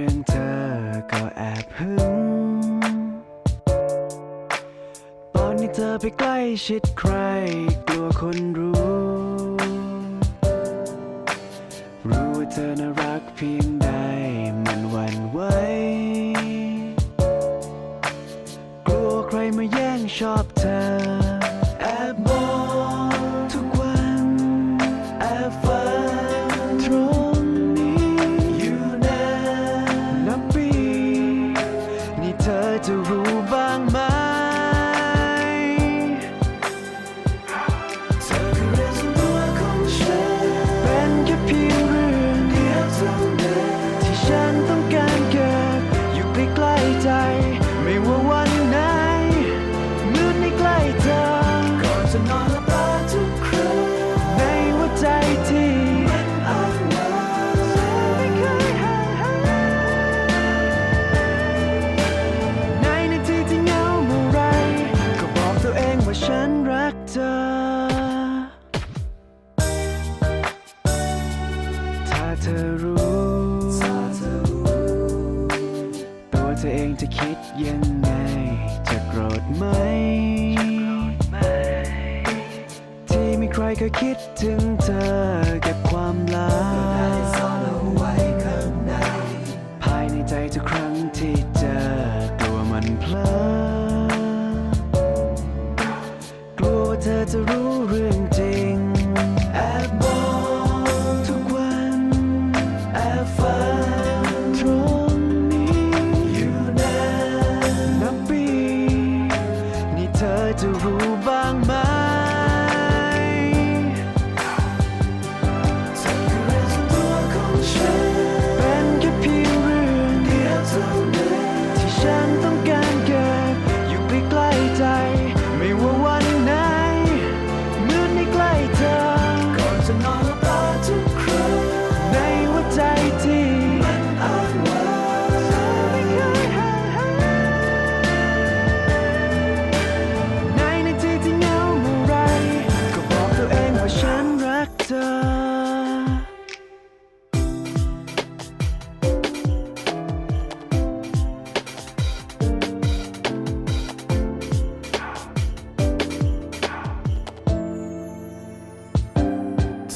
รื่อเธอก็แอบหึง ตอนนี้เธอไปใกล้ชิดใคร กลัวคนรู้ รู้ว่าเธอน่ารักเพียงใดมันหวั่นไหว กลัวใครมาแย่งชอบเธอ แอบมองทุกวัน แอบฟังางไหมเธอคือเรื่องส่วนตัวของฉันเป็นแค่เพียงเรื่องเดียวเท่านั้นที่ฉันต้องการเก็บอยู่ใกล้ๆใจ ไม่ว่าวันไหนมืดในใกล้เธอก่อนจะนอน เธอ ถ้าเธอรู้ตัวเธอเองจะคิดยังไง จะโกรธไหม ที่มีใครเคยคิดถึงเธอเก็บความลับภายในใจทุกครั้งที่เจอ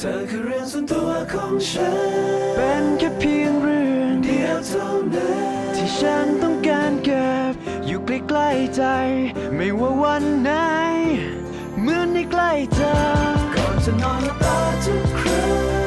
ธอคือเรื่องส่วนตัวของฉัน เป็นแค่เพียงเรื่องเดียวเท่านั้นที่ฉันต้องการเก็บ อยู่ใกล้ๆใจ ไม่ว่าวันไหนเหมือนในใกล้เธอก่อนจะนอนหลับตาทุกครั้ง